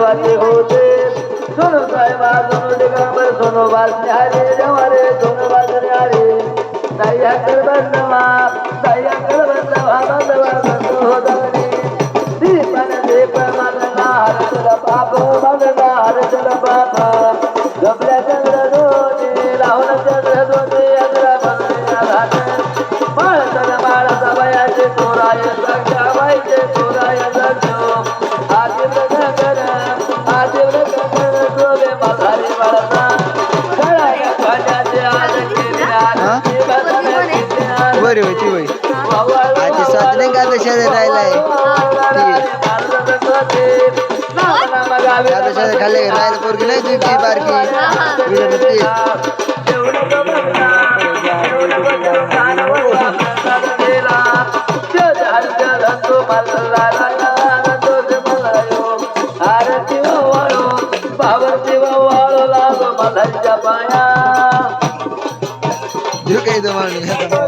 वाले होते सुनो साहिबा सुनो दिगंबर सुनो बास न्यारे जवारे सुनो बास न्यारे दया कर बंदवा दया कर बंदवा बंदवा बंदवा बरी होय ती होय. आधी सात नाही का आता शेजारी राहिलाय? आता शेजारी खाल्ले राहिलं पोरगी नाही तुमची बारकी.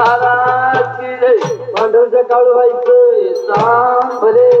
महाराज की जय मांडवच्या काळू व्हायचं सांभरे